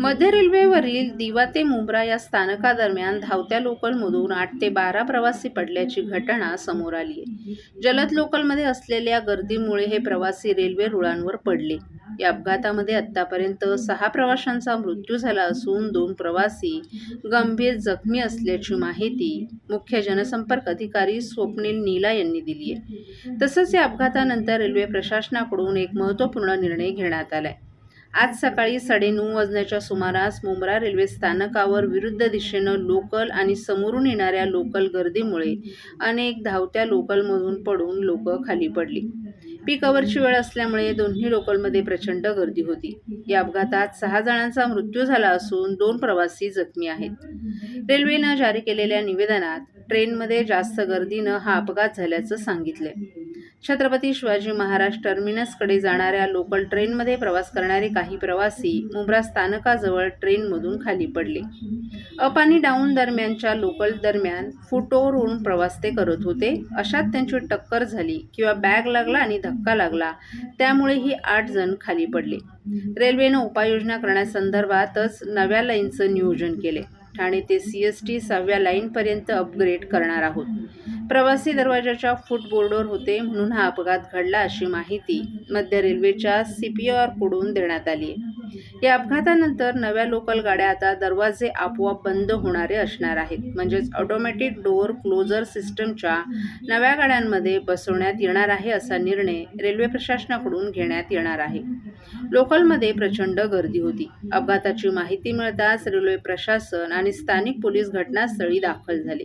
मध्य रेल्वेवरील दिवा ते मुंब्रा या स्थानकादरम्यान धावत्या लोकलमधून आठ ते बारा प्रवासी पडल्याची घटना समोर आली आहे. जलद लोकलमध्ये असलेल्या गर्दीमुळे हे प्रवासी रेल्वे रुळांवर पडले. या अपघातामध्ये आतापर्यंत सहा प्रवाशांचा मृत्यू झाला असून दोन प्रवासी गंभीर जखमी असल्याची माहिती मुख्य जनसंपर्क अधिकारी स्वप्नील नीला यांनी दिली आहे. तसंच या अपघातानंतर रेल्वे प्रशासनाकडून एक महत्त्वपूर्ण निर्णय घेण्यात आला आहे आज सकाळी साडेनऊ वाजण्याच्या सुमारास मुंब्रा रेल्वे स्थानकावर विरुद्ध दिशेनं लोकल आणि समोरून येणाऱ्या लोकल गर्दीमुळे अनेक धावत्या लोकलमधून पडून लोक खाली पडली. पीक वेळ असल्यामुळे दोन्ही लोकलमध्ये प्रचंड गर्दी होती. या अपघातात सहा जणांचा मृत्यू झाला असून दोन प्रवासी जखमी आहेत. रेल्वेनं जारी केलेल्या निवेदनात ट्रेनमध्ये जास्त गर्दीनं हा अपघात झाल्याचं सांगितलं छत्रपती शिवाजी महाराज टर्मिनसकडे जाणाऱ्या लोकल ट्रेनमध्ये प्रवास करणारे काही प्रवासी मुंब्रा स्थानकाजवळ ट्रेनमधून खाली पडले. अप आणि डाऊन दरम्यानच्या लोकल दरम्यान फुटोरून प्रवास ते करत होते. अशात त्यांची टक्कर झाली किंवा बॅग लागला आणि धक्का लागला त्यामुळे ही आठ जण खाली पडले. रेल्वेनं उपाययोजना करण्यासंदर्भातच नव्या लाईनचं नियोजन केले ठाणे ते सी एस टी सहाव्या लाईनपर्यंत अपग्रेड करणार आहोत. प्रवासी दरवाजाच्या फुटबोर्डवर होते म्हणून हा अपघात घडला अशी माहिती मध्य रेल्वेच्या सी पी कडून देण्यात आली. आहे या अपघातानंतर नव्या लोकल गाड्या आता दरवाजे आपोआप बंद होणारे असणार आहेत. म्हणजेच ऑटोमॅटिक डोअर क्लोजर सिस्टमच्या नव्या गाड्यांमध्ये बसवण्यात येणार आहे असा निर्णय रेल्वे प्रशासनाकडून घेण्यात येणार आहे. लोकलमध्ये प्रचंड गर्दी होती. अपघाताची माहिती मिळताच रेल्वे प्रशासन आणि स्थानिक पोलीस घटनास्थळी दाखल झाले.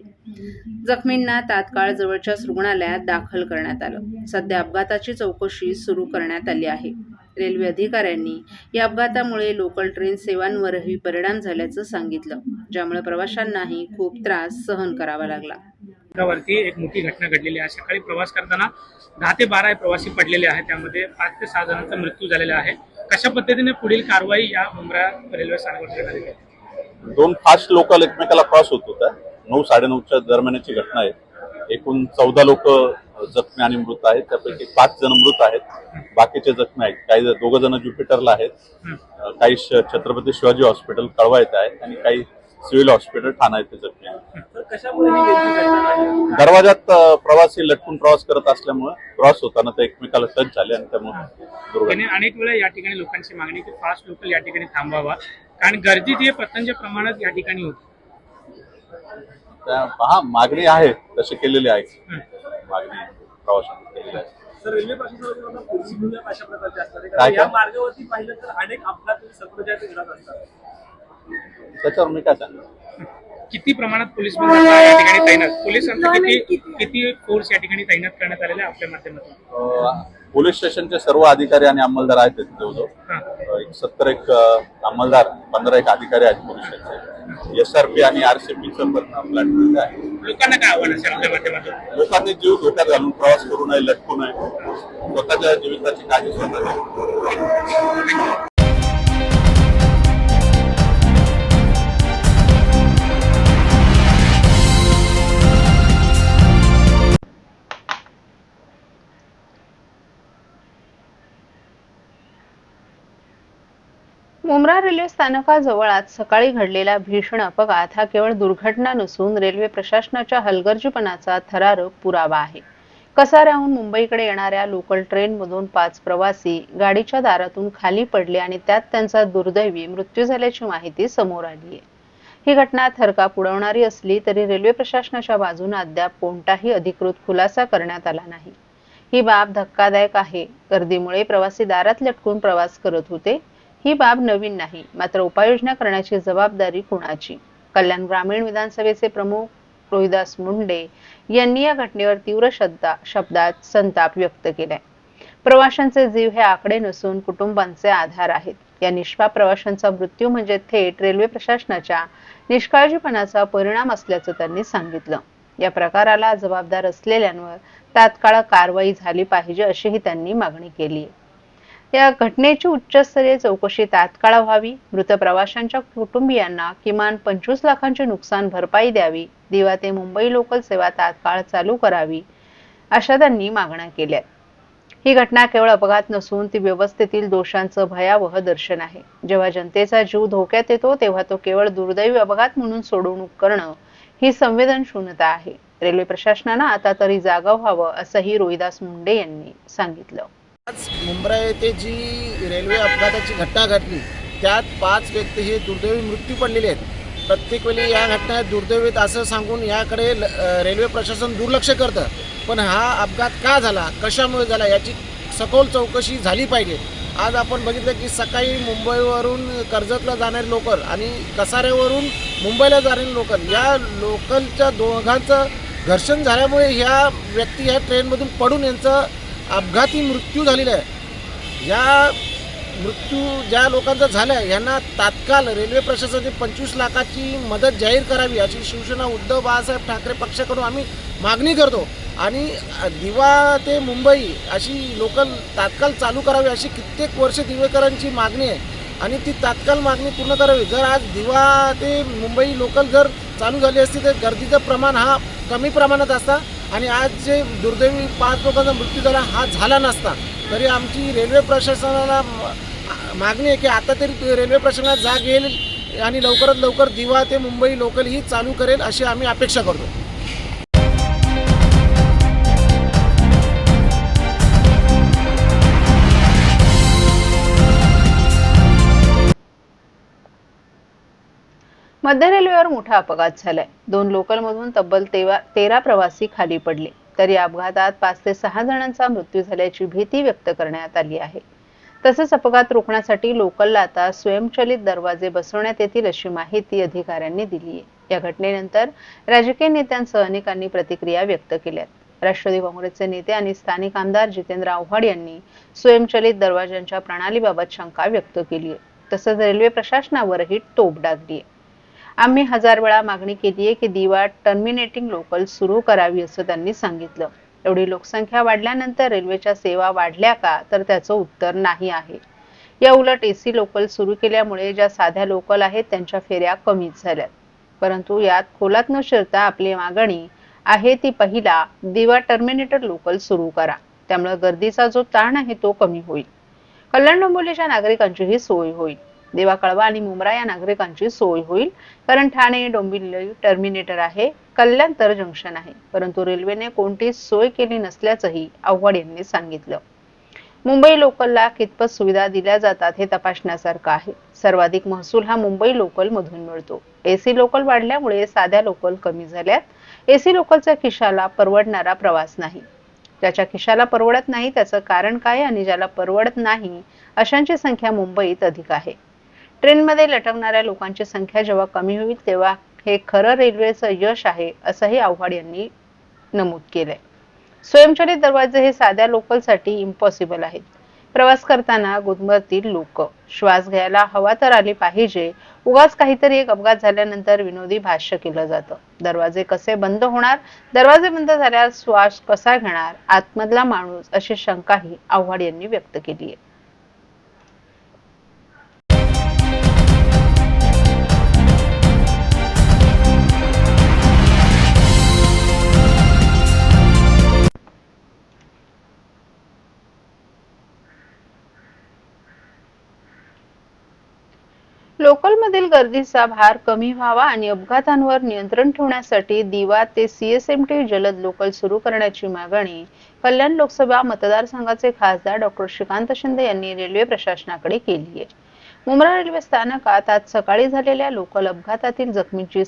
जखमींना तात्काळ जवळच्याच रुग्णालयात दाखल करण्यात आलं. सध्या अपघाताची चौकशी सुरू करण्यात आली आहे. रेल्वे अधिकाऱ्यांनी या अपघातामुळे लोकल ट्रेन सेवांवरही परिणाम झाल्याचं सांगितलं ज्यामुळे प्रवाशांनाही खूप त्रास सहन करावा लागला. वरती एक मोठी घटना घडलेली आहे. सकाळी प्रवास करताना दहा ते बारा प्रवासी पडलेले आहेत. त्यामध्ये पाच ते सहा जणांचा मृत्यू झालेला आहे. कशा पद्धतीने पुढील कारवाई या मुंब्रा रेल्वे स्थानकावर दोन फास्ट लोकल एकमेकाला क्रॉस होत होत्या नऊ साडेनऊच्या दरम्यानची घटना आहे. एकूण चौदा लोक जखमी आणि मृत आहेत. त्यापैकी पाच जण मृत आहेत. बाकीचे जखमी आहेत. काही दोघ जण ज्युपिटरला आहेत. काही छत्रपती शिवाजी हॉस्पिटल कळवा येथे आहेत आणि काही सिव्हिल हॉस्पिटल ठाणा येथे जखमी आहेत. दरवाजात प्रवासी लटकून प्रवास करत असल्यामुळे क्रॉस होताना ते एकमेकाला टच झाले आणि त्यामुळे अनेक वेळा या ठिकाणी लोकांची मागणी की फास्ट लोकल या ठिकाणी थांबावा. कारण गर्दी आहे प्रचंड प्रमाणात या ठिकाणी होती. त्या- हा मागणी आहे तशी केलेली आहे. मागणी प्रवाशांनी केलेली आहे. तर रेल्वे प्रशासनाकडून पोलिसी भूमिका अशा प्रकारची असतात? काय कारण या काय? मार्गावरती पाहिलं तर अनेक अपघात सतत घडत असतात. त्याच्यावर मी काय सांगू किती प्रमाणात पोलीस आता या ठिकाणी तैनात? पोलिसांचा किती किती फोर्स या ठिकाणी तैनात करण्यात आलेला आहे आपल्या माध्यमातून? पोलीस स्टेशनचे सर्व अधिकारी आणि अंमलदार आहेत जवळजवळ. एक सत्तर एक अंमलदार पंधरा एक अधिकारी आहेत पोलीस स्टेशनचे. एस आर पी आणि आरसीपीचं पण प्लॅटफॉर्म आहे. लोकांना काय आव्हान असेल आपल्या माध्यमातून? लोकांनी जीव धोक्यात घालून प्रवास करू नये लटकू नये. स्वतःच्या जीविताची काळजी स्वतः उमरा रेल्वे स्थानकाजवळ आज सकाळी घडलेला भीषण अपघात हा केवळ दुर्घटना नसून रेल्वे प्रशासनाच्या हलगर्जीपणाचा थरारक पुरावा आहे. कसाऱ्याहून मुंबईकडे येणाऱ्या लोकल ट्रेनमधून पाच प्रवासी गाडीच्या दारातून खाली पडले आणि त्यात त्यांचा दुर्दैवी मृत्यू झाल्याची माहिती समोर आली आहे. ही घटना थरकाप उडवणारी असली तरी रेल्वे प्रशासनाच्या बाजूने अद्याप कोणताही अधिकृत खुलासा करण्यात आला नाही. ही बाब धक्कादायक आहे. गर्दीमुळे प्रवासी दारात लटकून प्रवास करत होते. ही बाब नवीन नाही मात्र उपाययोजना करण्याची जबाबदारी कुणाची? कल्याण ग्रामीण विधानसभेचे प्रमुख रोहिदास मुंडे यांनी या घटनेवर तीव्र शब्दा शब्दात संताप व्यक्त केलाय. प्रवाशांचे जीव हे आकडे नसून कुटुंबांचे आधार आहेत. या निष्पाप प्रवाशांचा मृत्यू म्हणजे थेट रेल्वे प्रशासनाच्या निष्काळजीपणाचा परिणाम असल्याचं त्यांनी सांगितलं. या प्रकाराला जबाबदार असलेल्यांवर तात्काळ कारवाई झाली पाहिजे अशीही त्यांनी मागणी केली आहे या घटनेची उच्चस्तरीय चौकशी तात्काळ व्हावी. मृत प्रवाशांच्या कुटुंबियांना किमान पंचवीस लाखांची नुकसान भरपाई द्यावी. दिवा ते मुंबई लोकल सेवा तात्काळ चालू करावी अशा त्यांनी मागण्या केल्या. ही घटना केवळ अपघात नसून ती व्यवस्थेतील दोषांचं भयावह दर्शन आहे. जेव्हा जनतेचा जीव धोक्यात येतो तेव्हा तो केवळ दुर्दैवी अपघात म्हणून सोडवणूक करणं ही संवेदनशून्यता आहे. रेल्वे प्रशासनानं आता तरी जागा व्हावं असंही रोहिदास मुंडे यांनी सांगितलं. आज मुंब्रा येथे जी रेल्वे अपघाताची घटना घडली त्यात पाच व्यक्ती हे दुर्दैवी मृत्यू पडलेले आहेत. प्रत्येक वेळी या घटना दुर्दैवीत असं सांगून याकडे रेल्वे प्रशासन दुर्लक्ष करतं. पण हा अपघात का झाला कशामुळे झाला याची सखोल चौकशी झाली पाहिजे. आज आपण बघितलं की सकाळी मुंबईवरून कर्जतला जाणारे लोकल आणि कसाऱ्यावरून मुंबईला जाणारे लोकल या लोकलच्या दोघांचं घर्षण झाल्यामुळे ह्या व्यक्ती ह्या ट्रेनमधून पडून यांचं अपघाती मृत्यू झालेला आहे. या मृत्यू ज्या लोकांचा झाला आहे यांना तात्काळ रेल्वे प्रशासनाने पंचवीस लाखाची मदत जाहीर करावी अशी शिवसेना उद्धव बाळासाहेब ठाकरे पक्षाकडून आम्ही मागणी करतो. आणि दिवा ते मुंबई अशी लोकल तात्काळ चालू करावी अशी कित्येक वर्ष दिवेकरांची मागणी आहे. आणि ती तात्काळ मागणी पूर्ण करावी. जर आज दिवा ते मुंबई लोकल जर चालू झाली असती तर गर्दीचं प्रमाण हा कमी प्रमाणात असता. आणि आज जे दुर्दैवी पाच लोकांचा मृत्यू झाला हा झाला नसता तरी आमची रेल्वे प्रशासनाला मागणी आहे की आता तरी रेल्वे प्रशासनात जाग येईल आणि लवकरात लवकर दिवा ते मुंबई लोकल ही चालू करेल अशी आम्ही अपेक्षा करतो. मध्य रेल्वेवर मोठा अपघात झालाय. दोन लोकलमधून तब्बल तेवा तेरा प्रवासी खाली पडले. तर या अपघातात पाच ते सहा जणांचा मृत्यू झाल्याची भीती व्यक्त करण्यात आली आहे. तसंच अपघात रोखण्यासाठी लोकलला आता स्वयंचलित दरवाजे बसवण्यात येतील अशी माहिती अधिकाऱ्यांनी दिली आहे. या घटनेनंतर राजकीय नेत्यांसह अनेकांनी प्रतिक्रिया व्यक्त केल्यात. राष्ट्रवादी काँग्रेसचे नेते आणि स्थानिक आमदार जितेंद्र आव्हाड यांनी स्वयंचलित दरवाजांच्या प्रणालीबाबत शंका व्यक्त केली आहे. तसंच रेल्वे प्रशासनावरही टोप डागली आहे. आम्ही हजार वेळा मागणी केली आहे की दिवा टर्मिनेटिंग लोकल सुरू करावी असं त्यांनी सांगितलं. एवढी लोकसंख्या वाढल्यानंतर रेल्वेच्या सेवा वाढल्या का? तर त्याचं उत्तर नाही आहे. या उलट एसी लोकल सुरू केल्यामुळे ज्या साध्या लोकल आहेत त्यांच्या फेऱ्या कमीच झाल्यात. परंतु यात खोलात न शिरता आपली मागणी आहे ती पहिला दिवा टर्मिनेटर लोकल सुरू करा. त्यामुळे गर्दीचा जो ताण आहे तो कमी होईल. कल्याण डोंबिवलीच्या नागरिकांचीही सोय होईल. देवा कळवा आणि मुंब्रा या नागरिकांची सोय होईल. कारण ठाणे डोंबिवली टर्मिनेटर आहे कल्याण तर जंक्शन आहे. परंतु रेल्वेने कोणतीच सोय केली नसल्याचंही आव्हाड यांनी सांगितलं. मुंबई लोकलला कितपत सुविधा दिल्या जातात हे तपासण्यासारखं आहे. सर्वाधिक महसूल हा मुंबई लोकल मधून मिळतो. एसी लोकल वाढल्यामुळे साध्या लोकल कमी झाल्यात. एसी लोकलच्या खिशाला परवडणारा प्रवास नाही. ज्याच्या खिशाला परवडत नाही त्याचं कारण काय आणि ज्याला परवडत नाही अशांची संख्या मुंबईत अधिक आहे. ट्रेनमध्ये लटकणाऱ्या लोकांची संख्या जेव्हा कमी होईल तेव्हा हे खरं रेल्वेचं यश आहे असंही आव्हाड यांनी नमूद केलंय. स्वयंचलित दरवाजे हे साध्या लोकलसाठी इम्पॉसिबल आहेत. प्रवास करताना गुदमरतील लोक. श्वास घ्यायला हवा तर आली पाहिजे. उगाच काहीतरी एक अपघात झाल्यानंतर विनोदी भाष्य केलं जातं. दरवाजे कसे बंद होणार? दरवाजे बंद झाल्यावर श्वास कसा घेणार? आतमधला माणूस अशी शंकाही आव्हाड यांनी व्यक्त केली आहे. लोकलमधील गर्दीचा भार कमी व्हावा आणि अपघातांवर नियंत्रण ठेवण्यासाठी दिवा ते सीएसएमटी जलद लोकल सुरू करण्याची मागणी कल्याण लोकसभा मतदारसंघाचे खासदार डॉक्टर श्रीकांत शिंदे यांनी रेल्वे प्रशासनाकडे केली आहे. मुंब्रा रेल्वे स्थानकात आज सकाळी झालेल्या लोकल अपघातातील जखमींची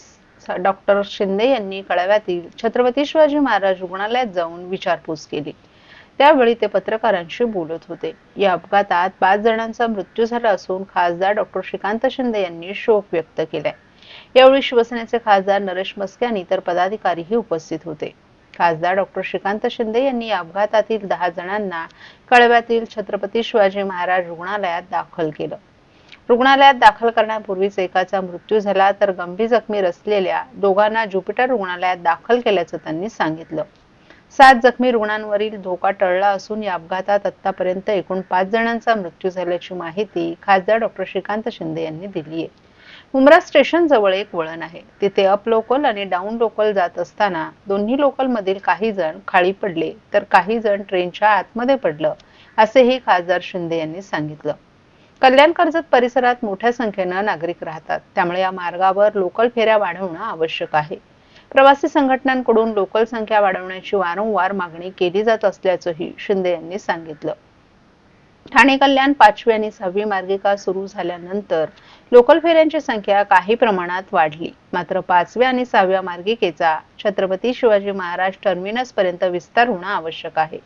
डॉक्टर शिंदे यांनी कळव्यातील छत्रपती शिवाजी महाराज रुग्णालयात जाऊन विचारपूस केली. त्यावेळी ते पत्रकारांशी बोलत होते. या अपघातात पाच जणांचा मृत्यू झाला असून खासदार डॉक्टर श्रीकांत शिंदे यांनी शोक व्यक्त केलाय. यावेळी शिवसेनेचे खासदार नरेश मस्क्यानी तर पदाधिकारीही उपस्थित होते. खासदार डॉक्टर श्रीकांत शिंदे यांनी या अपघातातील दहा जणांना कळव्यातील छत्रपती शिवाजी महाराज रुग्णालयात दाखल केलं. रुग्णालयात दाखल करण्यापूर्वीच एकाचा मृत्यू झाला तर गंभीर जखमी असलेल्या दोघांना ज्युपिटर रुग्णालयात दाखल केल्याचं त्यांनी सांगितलं. सात जखमी रुग्णांवरील धोका टळला असून या अपघातात आतापर्यंत एकूण पाच जणांचा मृत्यू झाल्याची माहिती खासदार डॉक्टर श्रीकांत शिंदे यांनी दिली आहे. मुंब्रा स्टेशन जवळ एक वळण आहे. तिथे अप लोकल आणि डाऊन लोकल जात असताना दोन्ही लोकल मधील काही जण खाली पडले तर काही जण ट्रेनच्या आतमध्ये पडलं असेही खासदार शिंदे यांनी सांगितलं. कल्याण कर्जत परिसरात मोठ्या संख्येनं नागरिक राहतात. त्यामुळे या मार्गावर लोकल फेऱ्या वाढवणं आवश्यक आहे. प्रवासी संघटनांकडून लोकल संख्या वाढवण्याची वारंवार मागणी केली जात असल्याचंही शिंदे यांनी सांगितलं. ठाणे कल्याण पाचवी आणि सहावी मार्गिका सुरू झाल्यानंतर लोकल फेऱ्यांची संख्या काही प्रमाणात वाढली. मात्र पाचव्या आणि सहाव्या मार्गिकेचा छत्रपती शिवाजी महाराज टर्मिनस पर्यंत विस्तार होणं आवश्यक आहे.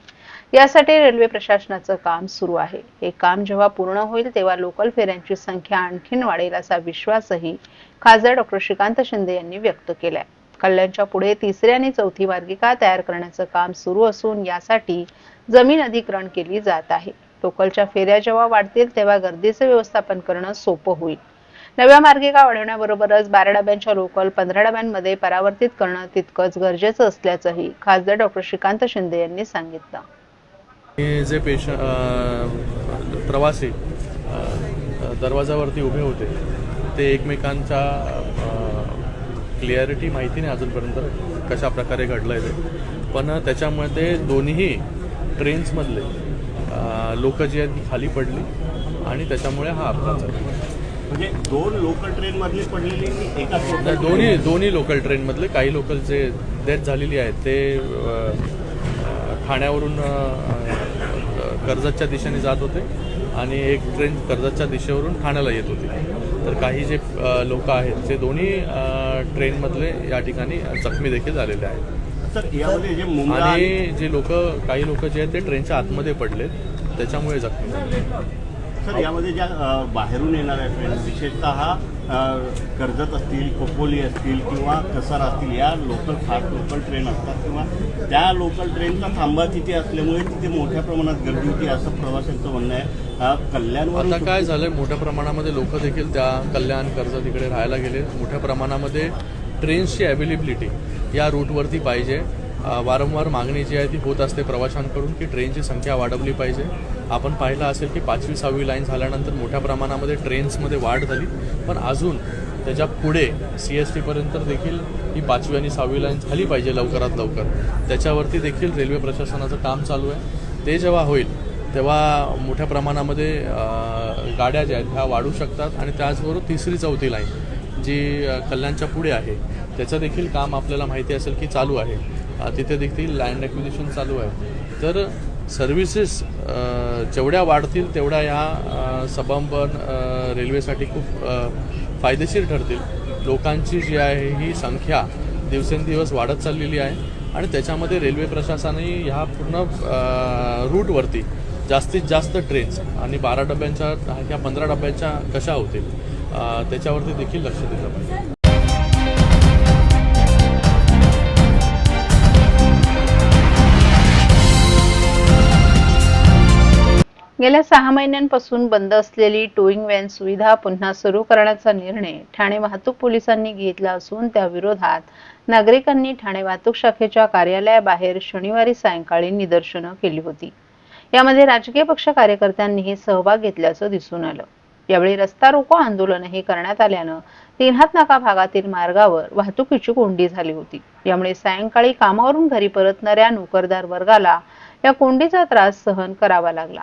यासाठी रेल्वे प्रशासनाचं काम सुरू आहे. हे काम जेव्हा पूर्ण होईल तेव्हा लोकल फेऱ्यांची संख्या आणखीन वाढेल असा विश्वासही खासदार डॉक्टर श्रीकांत शिंदे यांनी व्यक्त केलाय. कल्याणच्या पुढे तिसरी आणि चौथी मार्गिका तयार करण्याचं काम सुरू असून यासाठी जमीन अधिग्रहण केली जात आहे. लोकलच्या फेऱ्या जेव्हा वाढतील तेव्हा गर्दीचे व्यवस्थापन करणं सोपं होईल. नव्या मार्गिका वाढवण्याबरोबरच बारा डब्यांच्या लोकल पंधरा डब्यांमध्ये परावर्तित करणं तितकंच गरजेचं असल्याचंही खासदार डॉक्टर श्रीकांत शिंदे यांनी सांगितलं. जे पेश प्रवासी दरवाजावरती उभे होते ते एकमेकांच्या क्लिअरिटी माहिती नाही अजूनपर्यंत कशा प्रकारे घडलं आहे ते. पण त्याच्यामुळे ते दोन्ही ट्रेन्समधले लोक जी आहेत ती खाली पडली आणि त्याच्यामुळे हा अपघात झाला. म्हणजे दोन लोकल ट्रेन मधली पडलेली की एका दोन्ही दोन्ही लोकल ट्रेनमधले काही लोकल जे डेथ झालेली आहेत ते ठाण्यावरून कर्जतच्या दिशेने जात होते आणि एक ट्रेन कर्जतच्या दिशेवरून ठाण्याला येत होती. तर काही जे लोक आहेत ते दोन्ही ट्रेनमधले या ठिकाणी जखमी देखील झालेले आहेत. सर यामध्ये जे मुंबई आणि जे लोक काही लोक जे आहेत ते ट्रेनच्या आतमध्ये पडले त्याच्यामुळे जखमी झाले. सर यामध्ये ज्या बाहेरून येणाऱ्या ट्रेन विशेषतः कर्जत असतील खोपोली असतील किंवा कसार असतील या लोकल फार लोकल ट्रेन असतात किंवा त्या लोकल ट्रेनचा थांबा तिथे असल्यामुळे तिथे मोठ्या प्रमाणात गर्दी होती असं प्रवाशांचं म्हणणं आहे. अ, कल्याणवरून आता काय झालंय? मोठ्या प्रमाणामध्ये लोक देखील त्या कल्याण कर्ज तिकडे राहायला गेले. मोठ्या प्रमाणामध्ये ट्रेन्सची अवेलेबिलिटी या रूटवरती पाहिजे. वारंवार मागणी जी आहे ती होत असते प्रवाशांकडून की ट्रेनची संख्या वाढवली पाहिजे. आपण पाहिलं असेल की पाचवी सहावी लाईन झाल्यानंतर मोठ्या प्रमाणामध्ये ट्रेन्समध्ये वाढ झाली. पण अजून त्याच्या पुढे सी एस टीपर्यंत देखील ही पाचवी आणि सहावी लाईन झाली पाहिजे लवकरात लवकर. त्याच्यावरती देखील रेल्वे प्रशासनाचं काम चालू आहे. ते जेव्हा होईल तेव्हा मोठ्या प्रमाणामध्ये गाड्या ज्या आहेत ह्या वाढू शकतात आणि त्याचबरोबर तिसरी चौथी लाईन जी कल्याणच्या पुढे आहे त्याचं देखील काम आपल्याला माहिती असेल की चालू आहे. तिथे देखील लँड ॲक्विजिशन चालू आहे. तर सर्व्हिसेस जेवढ्या वाढतील तेवढ्या ह्या सबंबन रेल्वेसाठी खूप फायदेशीर ठरतील. लोकांची जी आहे ही संख्या दिवसेंदिवस वाढत चाललेली आहे आणि त्याच्यामध्ये रेल्वे प्रशासनही ह्या पूर्ण रूटवरती जास्तीत जास्त ट्रेन्स आणि बारा डब्यांच्या ह्या पंधरा डब्यांच्या कशा होतील त्याच्यावरती देखील लक्ष दिलं पाहिजे. गेल्या सहा महिन्यांपासून बंद असलेली टोईंग व्हॅन सुविधा पुन्हा सुरू करण्याचा निर्णय ठाणे वाहतूक पोलिसांनी घेतला असून त्या विरोधात नागरिकांनी ठाणे वाहतूक शाखेच्या कार्यालयाबाहेर शनिवारी सायंकाळी निदर्शनं केली होती. यामध्ये राजकीय पक्ष कार्यकर्त्यांनीही सहभाग घेतल्याचं दिसून आलं. यावेळी रस्ता रोको आंदोलनही करण्यात आल्यानं तिन्हात नाका भागातील मार्गावर वाहतुकीची कोंडी झाली होती. यामुळे सायंकाळी कामावरून घरी परतणाऱ्या नोकरदार वर्गाला या कोंडीचा त्रास सहन करावा लागला.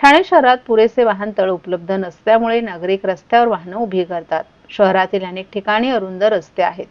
ठाणे शहरात पुरेसे वाहनतळ उपलब्ध नसल्यामुळे नागरिक रस्त्यावर वाहनं उभी करतात. शहरातील अनेक ठिकाणी अरुंद रस्ते आहेत.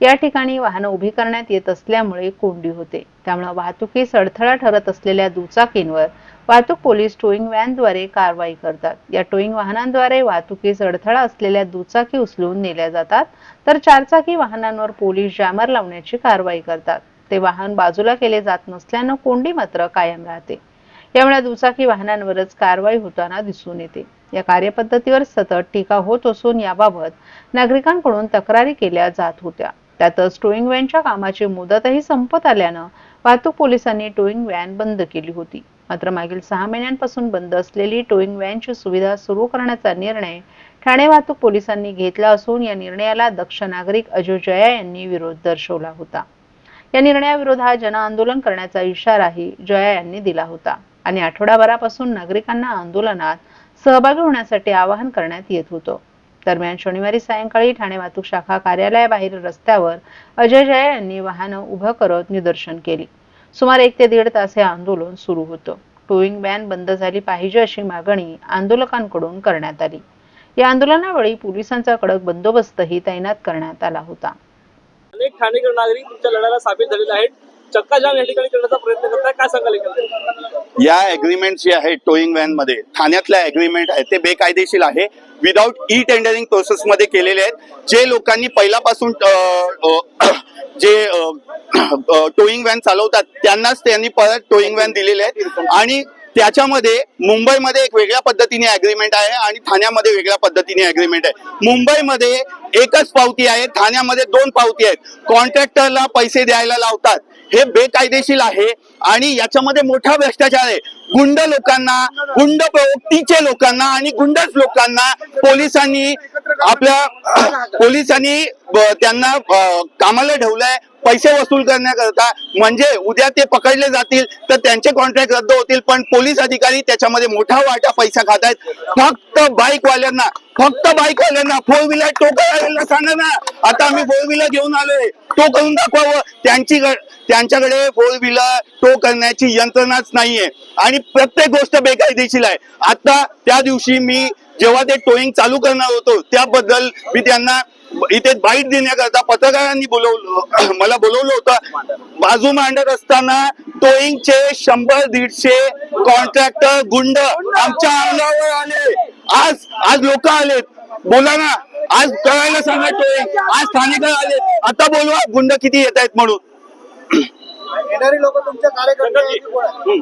या ठिकाणी वाहनं उभी करण्यात येत असल्यामुळे कोंडी होते. त्यामुळे वाहतुकीस अडथळा ठरत असलेल्या दुचाकींवर वाहतूक पोलीस टोईंग व्हॅनद्वारे कारवाई करतात. या टोईंग वाहनांद्वारे वाहतुकीस अडथळा असलेल्या दुचाकी उचलून नेल्या जातात. तर चारचाकी वाहनांवर पोलीस जॅमर लावण्याची कारवाई करतात. ते वाहन बाजूला केले जात नसल्यानं कोंडी मात्र कायम राहते. यामुळे दुचाकी वाहनांवरच कारवाई होताना दिसून येते. या कार्यपद्धतीवर सतत टीका होत असून याबाबत नागरिकांकडून तक्रारी केल्या जात होत्या. त्यातच टोईंग व्हॅनच्या कामाची मुदतही संपत आल्यानं वाहतूक पोलिसांनी टोईंग व्हॅन बंद केली होती. मात्र मागील सहा महिन्यांपासून बंद असलेली टोईंग व्हॅनची सुविधा सुरू करण्याचा निर्णय ठाणे वाहतूक पोलिसांनी घेतला असून या निर्णयाला दक्ष नागरिक अजय जया यांनी विरोध दर्शवला होता. या निर्णयाविरोधात जनआंदोलन करण्याचा इशाराही जया यांनी दिला होता. आणि आठवडाभरापासून नागरिकांना आंदोलनात सहभागी होण्यासाठी आवाहन करण्यात येत होतं. दरम्यान शनिवारी सायंकाळी ठाणे वाहतूक शाखा कार्यालयाबाहेर रस्त्यावर अजय जया यांनी वाहनं उभं करत निदर्शन केली. सुमारे एक ते दीड तास हे आंदोलन सुरू होतं. टोईंग बॅन बंद झाली पाहिजे अशी मागणी आंदोलकांकडून करण्यात आली. या आंदोलनावेळी पोलिसांचा कडक बंदोबस्तही तैनात करण्यात आला होता. अनेक ठाणेकर नागरिक तुमच्या लढ्याला सामील झालेले आहेत. चक्काजाम या ठिकाणी करण्याचा प्रयत्न करताय. काय सांगाल या अग्रीमेंट जे आहे टोईंग व्हॅनमध्ये ठाण्यातल्या अग्रीमेंट आहे ते बेकायदेशीर आहे. विदाऊट ई टेंडरिंग प्रोसेस मध्ये केलेले आहेत. जे लोकांनी पहिल्यापासून जे टोईंग व्हॅन चालवतात त्यांनाच त्यांनी परत टोईंग व्हॅन दिलेले आहेत. आणि त्याच्यामध्ये मुंबईमध्ये एक वेगळ्या पद्धतीने अग्रीमेंट आहे आणि ठाण्यामध्ये वेगळ्या पद्धतीने अग्रीमेंट आहे. मुंबईमध्ये एकच पावती आहे ठाण्यामध्ये दोन पावती आहेत. कॉन्ट्रॅक्टरला पैसे द्यायला लावतात. हे बेकायदेशीर आहे आणि याच्यामध्ये मोठा भ्रष्टाचार आहे. गुंड लोकांना गुंड प्रवृत्तीचे लोकांना आणि गुंडच लोकांना पोलिसांनी आपल्या पोलिसांनी त्यांना कामाला ठेवलंय पैसे वसूल करण्याकरता म्हणजे उद्या ते पकडले जातील तर त्यांचे कॉन्ट्रॅक्ट रद्द होतील. पण पोलीस अधिकारी त्याच्यामध्ये मोठा वाटा पैसा खात आहेत. फक्त बाईक वाल्यांना फक्त बाईक वाल्यांना फोर व्हीलर टो सांगा ना. आता आम्ही फोर व्हीलर घेऊन आलोय. तो करून दाखवावं. त्यांची त्यांच्याकडे फोर व्हीलर टो करण्याची यंत्रणाच नाहीये. आणि प्रत्येक गोष्ट बेकायदेशीर आहे. आता त्या दिवशी मी जेव्हा ते टोईंग चालू करणार होतो त्याबद्दल मी त्यांना इथे बाईट देण्याकरता पत्रकारांनी बोलवलं मला बोलवलं होतं. बाजू मांडत असताना टोईंगचे शंभर दीडशे कॉन्ट्रॅक्टर गुंड आमच्या अंगावर आले. आज आज लोक आलेत. बोला ना आज करायला सांगा टोईंग. आज स्थानिक आले आता बोलवा गुंड किती येत आहेत म्हणून. येणारी लोक तुमच्या कार्यकर्ते?